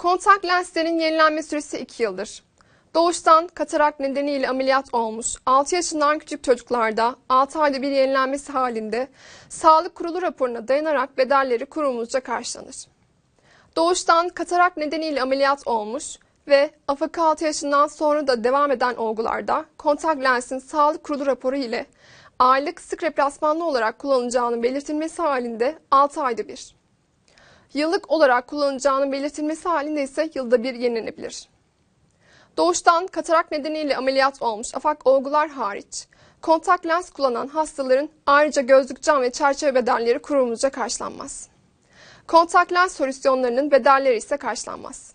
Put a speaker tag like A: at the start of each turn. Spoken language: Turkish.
A: Kontak lenslerin yenilenme süresi 2 yıldır. Doğuştan katarak nedeniyle ameliyat olmuş 6 yaşından küçük çocuklarda 6 ayda bir yenilenmesi halinde Sağlık Kurulu raporuna dayanarak bedelleri kurumumuzca karşılanır. Doğuştan katarak nedeniyle ameliyat olmuş ve AFK 6 yaşından sonra da devam eden olgularda kontak lensin Sağlık Kurulu raporu ile aylık sık replasmanlı olarak kullanılacağının belirtilmesi halinde 6 ayda bir. Yıllık olarak kullanılacağının belirtilmesi halinde ise yılda bir yenilenebilir. Doğuştan katarak nedeniyle ameliyat olmuş afak olgular hariç kontak lens kullanan hastaların ayrıca gözlük cam ve çerçeve bedelleri kurumumuzca karşılanmaz. Kontak lens solüsyonlarının bedelleri ise karşılanmaz.